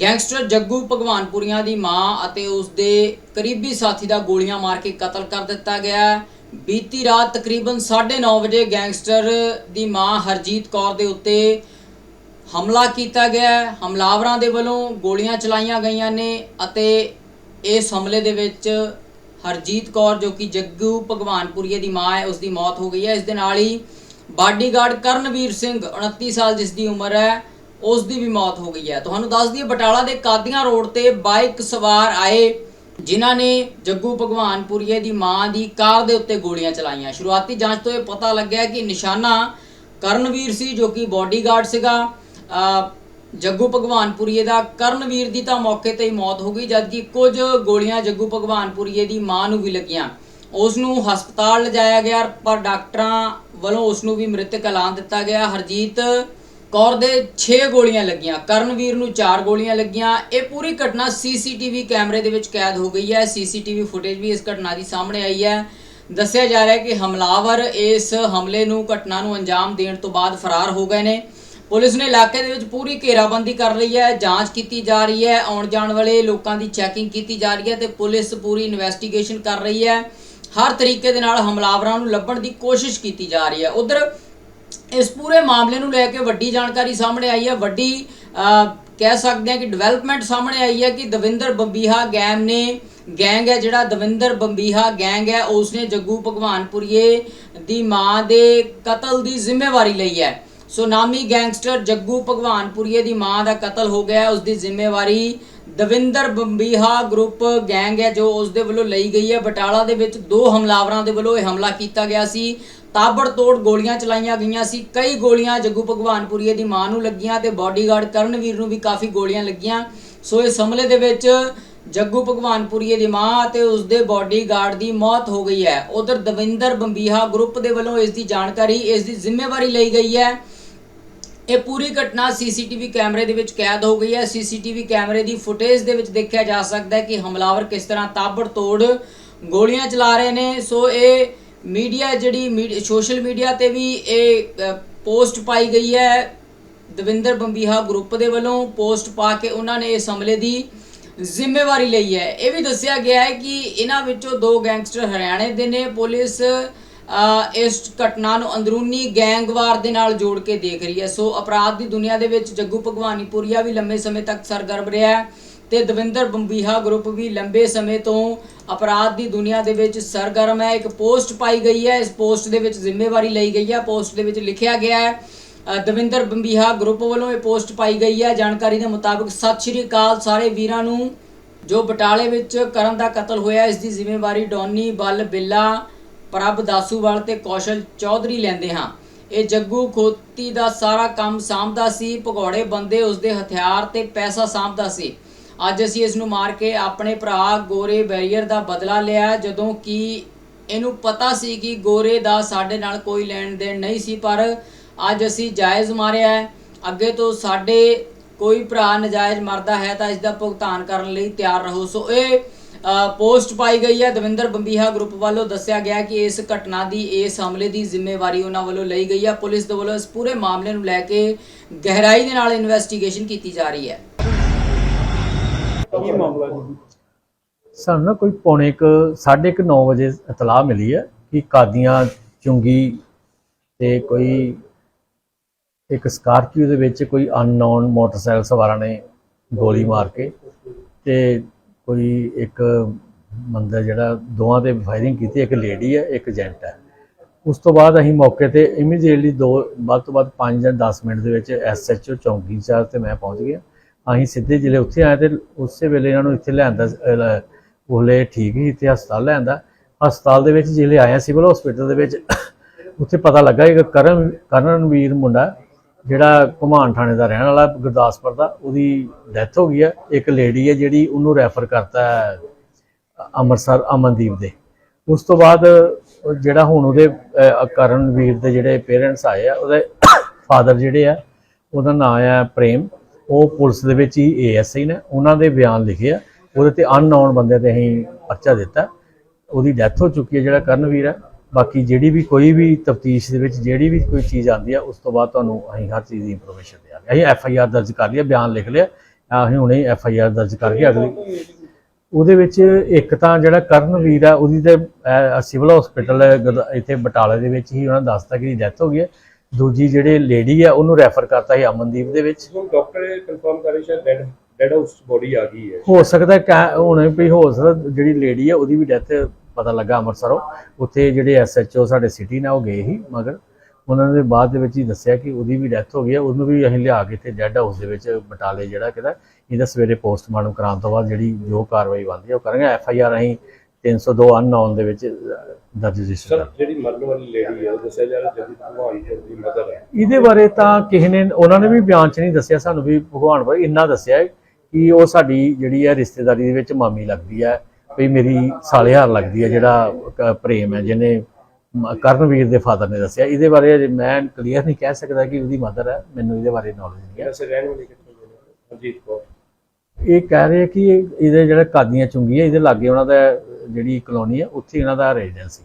Gangster Jaggu ਭਗਵਾਨਪੁਰੀਆਂ ਦੀ ਮਾਂ ਅਤੇ ਉਸ ਦੇ ਕਰੀਬੀ ਸਾਥੀ ਦਾ ਗੋਲੀਆਂ ਮਾਰ ਕੇ ਕਤਲ ਕਰ ਦਿੱਤਾ ਗਿਆ। ਬੀਤੀ ਰਾਤ ਤਕਰੀਬਨ 9:30 ਵਜੇ ਗੈਂਗਸਟਰ ਦੀ ਮਾਂ ਹਰਜੀਤ ਕੌਰ ਦੇ ਉੱਤੇ ਹਮਲਾ ਕੀਤਾ ਗਿਆ। ਹਮਲਾਵਰਾਂ ਦੇ ਵੱਲੋਂ ਗੋਲੀਆਂ ਚਲਾਈਆਂ ਗਈਆਂ ਨੇ ਅਤੇ ਇਸ ਹਮਲੇ ਦੇ ਵਿੱਚ ਹਰਜੀਤ ਕੌਰ, ਜੋ ਕਿ ਜੱਗੂ ਭਗਵਾਨਪੁਰੀਏ ਦੀ ਮਾਂ ਹੈ ਉਸ ਦੀ ਮੌਤ ਹੋ ਗਈ ਹੈ। ਇਸ ਦੇ ਨਾਲ ਹੀ ਬਾਡੀਗਾਰਡ ਕਰਨਵੀਰ ਸਿੰਘ 29 ਸਾਲ, ਜਿਸ ਦੀ ਉਮਰ ਹੈ ਉਸ ਦੀ ਵੀ ਮੌਤ ਹੋ ਗਈ ਹੈ। ਤੁਹਾਨੂੰ ਦੱਸ ਦਈਏ, ਬਟਾਲਾ ਦੇ ਕਾਦੀਆਂ ਰੋਡ ਤੇ ਬਾਈਕ ਸਵਾਰ ਆਏ, ਜਿਨ੍ਹਾਂ ਨੇ ਜੱਗੂ ਭਗਵਾਨਪੁਰੀਏ ਦੀ ਮਾਂ ਦੀ ਕਾਰ ਦੇ ਉੱਤੇ ਗੋਲੀਆਂ ਚਲਾਈਆਂ। ਸ਼ੁਰੂਆਤੀ ਜਾਂਚ ਤੋਂ ਇਹ ਪਤਾ ਲੱਗਿਆ ਕਿ ਨਿਸ਼ਾਨਾ ਕਰਨਵੀਰ ਸੀ, ਜੋ ਕਿ ਬਾਡੀਗਾਰਡ ਸੀਗਾ। ਅਹ, ਜੱਗੂ ਭਗਵਾਨਪੁਰੀਏ ਦਾ ਕਰਨਵੀਰ ਦੀ ਤਾਂ ਮੌਕੇ ਤੇ ਹੀ ਮੌਤ ਹੋ ਗਈ, ਜਦਕਿ ਕੁਝ ਗੋਲੀਆਂ ਜੱਗੂ ਭਗਵਾਨਪੁਰੀਏ ਦੀ ਮਾਂ ਨੂੰ ਵੀ ਲੱਗੀਆਂ। ਉਸ ਨੂੰ ਹਸਪਤਾਲ ਲਿਜਾਇਆ ਗਿਆ, ਪਰ ਡਾਕਟਰਾਂ ਵੱਲੋਂ ਉਸ ਨੂੰ ਵੀ ਮ੍ਰਿਤਕ ਐਲਾਨ ਦਿੱਤਾ ਗਿਆ। ਹਰਜੀਤ ਕੌਰ ਦੇ 6 ਗੋਲੀਆਂ ਲੱਗੀਆਂ, ਕਰਨਵੀਰ ਨੂੰ 4 ਗੋਲੀਆਂ ਲੱਗੀਆਂ। ਇਹ ਪੂਰੀ ਘਟਨਾ ਸੀਸੀਟੀਵੀ ਕੈਮਰੇ ਦੇ ਵਿੱਚ ਕੈਦ ਹੋ ਗਈ ਹੈ। ਸੀਸੀਟੀਵੀ ਫੁਟੇਜ ਵੀ ਇਸ ਘਟਨਾ ਦੀ ਸਾਹਮਣੇ ਆਈ ਹੈ। ਦੱਸਿਆ ਜਾ ਰਿਹਾ ਹੈ ਕਿ ਹਮਲਾਵਰ ਇਸ ਹਮਲੇ ਨੂੰ ਘਟਨਾ ਨੂੰ ਅੰਜਾਮ ਦੇਣ ਤੋਂ ਬਾਅਦ ਫਰਾਰ ਹੋ ਗਏ ਨੇ। ਪੁਲਿਸ ਨੇ ਇਲਾਕੇ ਦੇ ਵਿੱਚ ਪੂਰੀ ਘੇਰਾਬੰਦੀ ਕਰ ਲਈ ਹੈ, ਜਾਂਚ ਕੀਤੀ ਜਾ ਰਹੀ ਹੈ, ਆਉਣ ਜਾਣ ਵਾਲੇ ਲੋਕਾਂ ਦੀ ਚੈਕਿੰਗ ਕੀਤੀ ਜਾ ਰਹੀ ਹੈ ਤੇ ਪੁਲਿਸ ਪੂਰੀ ਇਨਵੈਸਟੀਗੇਸ਼ਨ ਕਰ ਰਹੀ ਹੈ। ਹਰ ਤਰੀਕੇ ਦੇ ਨਾਲ ਹਮਲਾਵਰਾਂ ਨੂੰ ਲੱਭਣ ਦੀ ਕੋਸ਼ਿਸ਼ ਕੀਤੀ ਜਾ ਰਹੀ ਹੈ। ਉਧਰ ਇਸ ਪੂਰੇ ਮਾਮਲੇ ਨੂੰ ਲੈ ਕੇ ਵੱਡੀ ਜਾਣਕਾਰੀ ਸਾਹਮਣੇ ਆਈ ਹੈ। ਵੱਡੀ ਕਹਿ ਸਕਦੇ ਹਾਂ ਕਿ ਡਿਵੈਲਪਮੈਂਟ ਸਾਹਮਣੇ ਆਈ ਹੈ ਕਿ ਦਵਿੰਦਰ ਬੰਬੀਹਾ ਗੈਂਗ ਨੇ ਗੈਂਗ ਹੈ ਜਿਹੜਾ ਦਵਿੰਦਰ ਬੰਬੀਹਾ ਗੈਂਗ ਹੈ, ਉਸਨੇ ਜੱਗੂ ਭਗਵਾਨਪੁਰੀਏ ਦੀ ਮਾਂ ਦੇ ਕਤਲ ਦੀ ਜ਼ਿੰਮੇਵਾਰੀ ਲਈ ਹੈ। ਸੋ ਨਾਮੀ ਗੈਂਗਸਟਰ ਜੱਗੂ ਭਗਵਾਨਪੁਰੀਏ ਦੀ ਮਾਂ ਦਾ ਕਤਲ ਹੋ ਗਿਆ ਹੈ। ਉਸ ਦੀ ਜ਼ਿੰਮੇਵਾਰੀ ਦਵਿੰਦਰ ਬੰਬੀਹਾ ਗਰੁੱਪ ਗੈਂਗ ਹੈ, ਜੋ ਉਸ ਦੇ ਵੱਲੋਂ ਲਈ ਗਈ ਹੈ। ਬਟਾਲਾ ਦੇ ਵਿੱਚ ਦੋ ਹਮਲਾਵਰਾਂ ਦੇ ਵੱਲੋਂ ਇਹ ਹਮਲਾ ਕੀਤਾ ਗਿਆ ਸੀ। ਤਾਬੜਤੋੜ ਗੋਲੀਆਂ ਚਲਾਈਆਂ ਗਈਆਂ ਸੀ। ਕਈ ਗੋਲੀਆਂ ਜੱਗੂ ਭਗਵਾਨਪੁਰੀਏ ਦੀ ਮਾਂ ਨੂੰ ਲੱਗੀਆਂ ਤੇ ਬਾਡੀਗਾਰਡ ਕਰਨਵੀਰ ਨੂੰ ਵੀ ਕਾਫੀ ਗੋਲੀਆਂ ਲੱਗੀਆਂ। ਸੋ ਇਸ ਹਮਲੇ ਦੇ ਵਿੱਚ ਜੱਗੂ ਭਗਵਾਨਪੁਰੀਏ ਦੀ ਮਾਂ ਅਤੇ ਉਸ ਦੇ ਬਾਡੀਗਾਰਡ ਦੀ ਮੌਤ ਹੋ ਗਈ ਹੈ। ਉਧਰ ਦਵਿੰਦਰ ਬੰਬੀਹਾ ਗਰੁੱਪ ਦੇ ਵੱਲੋਂ ਇਸ ਦੀ ਜਾਣਕਾਰੀ, ਇਸ ਦੀ ਜ਼ਿੰਮੇਵਾਰੀ ਲਈ ਗਈ ਹੈ। ਇਹ ਪੂਰੀ ਘਟਨਾ ਸੀਸੀਟੀਵੀ ਕੈਮਰੇ ਦੇ ਵਿੱਚ ਕੈਦ ਹੋ ਗਈ ਹੈ। ਸੀਸੀਟੀਵੀ ਕੈਮਰੇ ਦੀ ਫੁਟੇਜ ਦੇ ਵਿੱਚ ਦੇਖਿਆ ਜਾ ਸਕਦਾ ਹੈ ਕਿ ਹਮਲਾਵਰ ਕਿਸ ਤਰ੍ਹਾਂ ਤਾਬੜਤੋੜ ਗੋਲੀਆਂ ਚਲਾ ਰਹੇ ਨੇ। ਸੋ ਇਹ ਮੀਡੀਆ ਜਿਹੜੀ ਸੋਸ਼ਲ ਮੀਡੀਆ ਤੇ ਵੀ ਇਹ ਪੋਸਟ ਪਾਈ ਗਈ ਹੈ। ਦਵਿੰਦਰ ਬੰਬੀਹਾ ਗਰੁੱਪ ਦੇ ਵੱਲੋਂ ਪੋਸਟ ਪਾ ਕੇ ਉਹਨਾਂ ਨੇ ਇਸ ਹਮਲੇ ਦੀ ਜ਼ਿੰਮੇਵਾਰੀ ਲਈ ਹੈ। ਇਹ ਵੀ ਦੱਸਿਆ ਗਿਆ ਹੈ ਕਿ ਇਹਨਾਂ ਵਿੱਚੋਂ ਦੋ ਗੈਂਗਸਟਰ ਹਰਿਆਣੇ ਦੇ ਨੇ। ਪੁਲਿਸ ਇਸ ਘਟਨਾ ਨੂੰ ਅੰਦਰੂਨੀ ਗੈਂਗਵਾਰ ਦੇ ਨਾਲ ਜੋੜ ਕੇ ਦੇਖ ਰਹੀ ਹੈ। ਸੋ ਅਪਰਾਧ ਦੀ ਦੁਨੀਆ ਦੇ ਵਿੱਚ ਜੱਗੂ ਭਗਵਾਨੀਪੁਰੀਆ ਵੀ ਲੰਬੇ ਸਮੇਂ ਤੱਕ ਸਰਗਰਮ ਰਿਹਾ ਹੈ। ਤੇ ਦਵਿੰਦਰ ਬੰਬੀਹਾ ਗਰੁੱਪ ਵੀ ਲੰਬੇ ਸਮੇਂ ਤੋਂ ਅਪਰਾਧ ਦੀ ਦੁਨੀਆ ਦੇ ਵਿੱਚ ਸਰਗਰਮ ਹੈ। ਇੱਕ ਪੋਸਟ ਪਾਈ ਗਈ ਹੈ। ਇਸ ਪੋਸਟ ਦੇ ਵਿੱਚ ਜ਼ਿੰਮੇਵਾਰੀ ਲਈ ਗਈ ਹੈ। ਪੋਸਟ ਦੇ ਵਿੱਚ ਲਿਖਿਆ ਗਿਆ ਹੈ ਦਵਿੰਦਰ ਬੰਬੀਹਾ ਗਰੁੱਪ ਵੱਲੋਂ ਇਹ ਪੋਸਟ ਪਾਈ ਗਈ ਹੈ। ਜਾਣਕਾਰੀ ਦੇ ਮੁਤਾਬਕ ਸਤਿ ਸ਼੍ਰੀ ਅਕਾਲ ਸਾਰੇ ਵੀਰਾਂ ਨੂੰ, ਜੋ ਬਟਾਲੇ ਵਿੱਚ ਕਰਨ ਦਾ ਕਤਲ ਹੋਇਆ, ਇਸ ਦੀ ਜ਼ਿੰਮੇਵਾਰੀ ਡੋਨੀ, ਬੱਲ, ਬਿੱਲਾ, ਪ੍ਰਭ ਦਾਸੂਵਾਲ ਤੇ ਕੌਸ਼ਲ ਚੌਧਰੀ ਲੈਂਦੇ ਹਾਂ। ਇਹ ਜੱਗੂ ਖੋਤੀ ਦਾ ਸਾਰਾ ਕੰਮ ਸਾਂਭਦਾ ਸੀ। ਭਗੌੜੇ ਬੰਦੇ ਉਸਦੇ ਹਥਿਆਰ ਤੇ ਪੈਸਾ ਸਾਂਭਦਾ ਸੀ। ਅੱਜ ਅਸੀਂ ਇਸ ਨੂੰ ਮਾਰ ਕੇ ਆਪਣੇ ਭਰਾ ਗੋਰੇ ਬੈਰੀਅਰ ਦਾ ਬਦਲਾ ਲਿਆ ਜਦੋਂ ਕਿ ਇਹਨੂੰ ਪਤਾ ਸੀ ਕਿ ਗੋਰੇ ਦਾ ਸਾਡੇ ਨਾਲ ਕੋਈ ਲੈਣ ਦੇਣ ਨਹੀਂ ਸੀ, ਪਰ ਅੱਜ ਅਸੀਂ ਜਾਇਜ਼ ਮਾਰਿਆ ਅੱਗੇ ਤੋਂ ਸਾਡੇ ਕੋਈ ਭਰਾ ਨਜਾਇਜ਼ ਮਰਦਾ ਹੈ ਤਾਂ ਇਸ ਦਾ ਭੁਗਤਾਨ ਕਰਨ ਲਈ ਤਿਆਰ ਰਹੋ। ਸੋ ਇਹ ਪੋਸਟ ਪਾਈ ਗਈ ਹੈ। ਦਵਿੰਦਰ ਬੰਬੀਹਾ ਗਰੁੱਪ ਵੱਲੋਂ ਦੱਸਿਆ ਗਿਆ ਕਿ ਇਸ ਘਟਨਾ ਦੀ, ਇਸ ਹਮਲੇ ਦੀ ਜ਼ਿੰਮੇਵਾਰੀ ਉਹਨਾਂ ਵੱਲੋਂ ਲਈ ਗਈ ਹੈ। ਪੁਲਿਸ ਦੇ ਵੱਲੋਂ ਇਸ ਪੂਰੇ ਮਾਮਲੇ ਨੂੰ ਲੈ ਕੇ ਗਹਿਰਾਈ ਦੇ ਨਾਲ ਇਨਵੈਸਟੀਗੇਸ਼ਨ ਕੀਤੀ ਜਾ ਰਹੀ ਹੈ। ਕੀ ਮਾਮਲਾ ਜੀ? ਸਾਨੂੰ ਨਾ ਕੋਈ ਪੌਣੇ ਕੁ ਸਾਢੇ ਕੁ 9 ਵਜੇ ਇਤਲਾਹ ਮਿਲੀ ਹੈ ਕਿ ਕਾਦੀਆਂ ਚੁੰਗੀ ਤੇ ਕੋਈ ਇੱਕ ਸਕਾਰਪੀਓ ਦੇ ਵਿੱਚ ਕੋਈ ਅਨਨੋਨ ਮੋਟਰਸਾਈਕਲ ਸਵਾਰਾਂ ਨੇ ਗੋਲੀ ਮਾਰ ਕੇ ਤੇ ਕੋਈ ਇੱਕ ਬੰਦਾ ਜਿਹੜਾ ਦੋਵਾਂ ਤੇ ਫਾਇਰਿੰਗ ਕੀਤੀ ਇੱਕ ਲੇਡੀ ਹੈ ਇੱਕ ਜੈਂਟ ਹੈ। ਉਸ ਤੋਂ ਬਾਅਦ ਅਸੀਂ ਮੌਕੇ ਤੇ ਇਮੀਡੀਏਟਲੀ ਦੋ ਵੱਧ ਤੋਂ ਵੱਧ 5 ਜਾਂ 10 ਮਿੰਟ ਦੇ ਵਿੱਚ ਐਸਐਚਓ ਚੌਂਕੀ ਇੰਚਾਰਜ ਤੇ ਮੈਂ ਪਹੁੰਚ ਗਿਆ। ਅਸੀਂ ਸਿੱਧੇ ਜ਼ਿਲ੍ਹੇ ਉੱਥੇ ਆਏ ਤੇ ਉਸੇ ਵੇਲੇ ਇਹਨਾਂ ਨੂੰ ਇੱਥੇ ਲਿਆਂਦਾ ਉਹਲੇ ਠੀਕ ਹੀ ਇੱਥੇ ਹਸਪਤਾਲ ਲਿਆਂਦਾ। ਹਸਪਤਾਲ ਦੇ ਵਿੱਚ ਜਿਹੜੇ ਆਇਆ ਸਿਵਲ ਹਸਪੀਟਲ ਦੇ ਵਿੱਚ, ਉੱਥੇ ਪਤਾ ਲੱਗਾ ਕਿ ਕਰਨ, ਕਰਨਵੀਰ ਮੁੰਡਾ, ਜਿਹੜਾ ਘੁਮਾਨ ਥਾਣੇ ਦਾ ਰਹਿਣ ਵਾਲਾ ਗੁਰਦਾਸਪੁਰ ਦਾ, ਉਹਦੀ ਡੈਥ ਹੋ ਗਈ ਹੈ ਇੱਕ ਲੇਡੀ ਹੈ ਜਿਹੜੀ ਉਹਨੂੰ ਰੈਫਰ ਕਰਤਾ ਅੰਮ੍ਰਿਤਸਰ, ਅਮਨਦੀਪ ਦੇ। ਉਸ ਤੋਂ ਬਾਅਦ ਜਿਹੜਾ ਹੁਣ ਉਹਦੇ ਕਰਨਵੀਰ ਦੇ ਜਿਹੜੇ ਪੇਰੈਂਟਸ ਆਏ ਆ, ਉਹਦੇ ਫਾਦਰ ਜਿਹੜੇ ਆ, ਉਹਦਾ ਨਾਮ ਆ ਪ੍ਰੇਮ। ਉਹ ਪੁਲਿਸ ਦੇ ਵਿੱਚ ਹੀ ਏਐਸਆਈ ਨੇ ਉਹਨਾਂ ਦੇ ਬਿਆਨ ਲਿਖੇ ਆ। ਉਹਦੇ ਤੇ ਅਨਨੋਨ ਬੰਦੇ ਤੇ ਅਸੀਂ ਪਰਚਾ ਦਿੱਤਾ। ਉਹਦੀ ਡੈਥ ਹੋ ਚੁੱਕੀ ਹੈ ਜਿਹੜਾ ਕਰਨਵੀਰ ਹੈ। ਬਾਕੀ ਜਿਹੜੀ ਵੀ ਕੋਈ ਵੀ ਤਫਤੀਸ਼ ਦੇ ਵਿੱਚ ਜਿਹੜੀ ਵੀ ਕੋਈ ਚੀਜ਼ ਆਉਂਦੀ ਆ ਉਸ ਤੋਂ ਬਾਅਦ ਤੁਹਾਨੂੰ ਅਸੀਂ ਹਰ ਚੀਜ਼ ਦੀ ਇਨਫੋਰਮੇਸ਼ਨ ਦਿਆਂਗੇ। ਅਸੀਂ ਐਫ ਆਈ ਆਰ ਦਰਜ ਕਰ ਲਿਆ ਬਿਆਨ ਲਿਖ ਲਿਆ। ਅਸੀਂ ਹੁਣੇ ਐਫ ਆਈ ਆਰ ਦਰਜ ਕਰਕੇ ਅਗਲੀ। ਉਹਦੇ ਵਿੱਚ ਇੱਕ ਤਾਂ ਜਿਹੜਾ ਕਰਨਵੀਰ ਆ ਉਹਦੀ ਤੇ ਅਹ, ਸਿਵਲ ਹਸਪੀਟਲ ਇੱਥੇ ਬਟਾਲੇ ਦੇ ਵਿੱਚ ਹੀ ਉਹਨਾਂ ਦੱਸਤਾ ਕਿ ਡੈਥ ਹੋ ਗਈ ਹੈ। ਦੂਜੀ ਜਿਹੜੇ ਲੇਡੀ ਆ ਉਹਨੂੰ ਰੈਫਰ ਕਰਤਾ ਸੀ ਅਮਨਦੀਪ ਦੇ ਵਿੱਚ। ਹੁਣ ਡਾਕਟਰ ਕਨਫਰਮ ਕਰੇ ਸ਼ਾਇਦ ਡੈਡ ਡੈਡ ਹਾਊਸ ਬੋਡੀ ਆ ਗਈ ਹੈ। ਹੋ ਸਕਦਾ ਕੈ- ਹੁਣ ਵੀ ਹੋ ਸਕਦਾ ਜਿਹੜੀ ਲੇਡੀ ਆ ਉਹਦੀ ਵੀ ਡੈਥ ਪਤਾ ਲੱਗਾ ਅੰਮ੍ਰਿਤਸਰੋਂ। ਉੱਥੇ ਜਿਹੜੇ ਐਸਐਚਓ ਸਾਡੇ ਸਿਟੀ ਨਾਲ ਉਹ ਗਏ ਸੀ ਮਗਰ ਉਹਨਾਂ ਨੇ ਬਾਅਦ ਦੇ ਵਿੱਚ ਹੀ ਦੱਸਿਆ ਕਿ ਉਹਦੀ ਵੀ ਡੈਥ ਹੋ ਗਈ ਹੈ ਉਹਨੂੰ ਵੀ ਅਸੀਂ ਲਿਆ ਕੇ ਇੱਥੇ ਡੈੱਡ ਹਾਊਸ ਦੇ ਵਿੱਚ ਬਟਾਲੇ ਜਿਹੜਾ ਕਿਦਾ ਇਹਦਾ ਸਵੇਰੇ ਪੋਸਟਮਾਰਟਮ ਕਰਾਉਣ ਤੋਂ ਬਾਅਦ ਜਿਹੜੀ ਜੋ ਕਾਰਵਾਈ ਬਣਦੀ ਹੈ ਉਹ ਕਰਾਂਗੇ। ਐਫ ਆਈ ਆਰ ਅਸੀਂ 302 ਅਨਨੋਨ ਦੇ ਵਿੱਚ ਦਰਜ ਰਜਿਸਟਰ ਸਰ ਕਰ। ਜਿਹੜੀ ਮਰਨ ਵਾਲੀ ਲੇਡੀ ਹੈ ਉਹ ਦੱਸਿਆ ਜਾ ਰਿਹਾ ਜਦੀ ਭਗਵਾਨਪੁਰ ਦੀ ਮਦਰ ਹੈ। ਇਹਦੇ ਬਾਰੇ ਤਾਂ ਕਿਸੇ ਨੇ ਉਹਨਾਂ ਨੇ ਵੀ ਬਿਆਨ 'ਚ ਨਹੀਂ ਦੱਸਿਆ ਸਾਨੂੰ ਵੀ ਭਗਵਾਨ ਬਾਰੇ ਇੰਨਾ ਦੱਸਿਆ ਕਿ ਉਹ ਸਾਡੀ ਜਿਹੜੀ ਹੈ ਰਿਸ਼ਤੇਦਾਰੀ ਦੇ ਵਿੱਚ ਮਾਮੀ ਲੱਗਦੀ ਹੈ ਵੀ ਮੇਰੀ ਸਾਲੇਹਾਰ ਲੱਗਦੀ ਹੈ ਜਿਹੜਾ ਪ੍ਰੇਮ ਹੈ ਜਿਹਨੇ ਕਰਨਵੀਰ ਦੇ ਫਾਦਰ ਨੇ ਦੱਸਿਆ। ਇਹਦੇ ਬਾਰੇ ਅਜੇ ਮੈਂ ਕਲੀਅਰ ਨਹੀਂ ਕਹਿ ਸਕਦਾ ਕਿ ਉਹਦੀ ਮਦਰ ਹੈ ਮੈਨੂੰ ਇਹਦੇ ਬਾਰੇ ਨੌਲੇਜ ਨਹੀਂ ਹੈ। ਰਹਿਣ ਵਾਲੀ ਕਿੱਥੋਂ ਦੇ ਨੇ ਕੌਰ। ਇਹ ਕਹਿ ਰਹੇ ਕਿ ਇਹ- ਇਹਦੇ ਜਿਹੜਾ ਕਾਦੀਆਂ ਚੁੰਗੀ ਹੈ ਇਹਦੇ ਲਾਗੇ ਉਹਨਾਂ ਦਾ ਜਿਹੜੀ ਕਲੋਨੀ ਹੈ ਉੱਥੇ ਇਹਨਾਂ ਦਾ ਰੈਜ਼ੀਡੈਂਸ ਸੀ।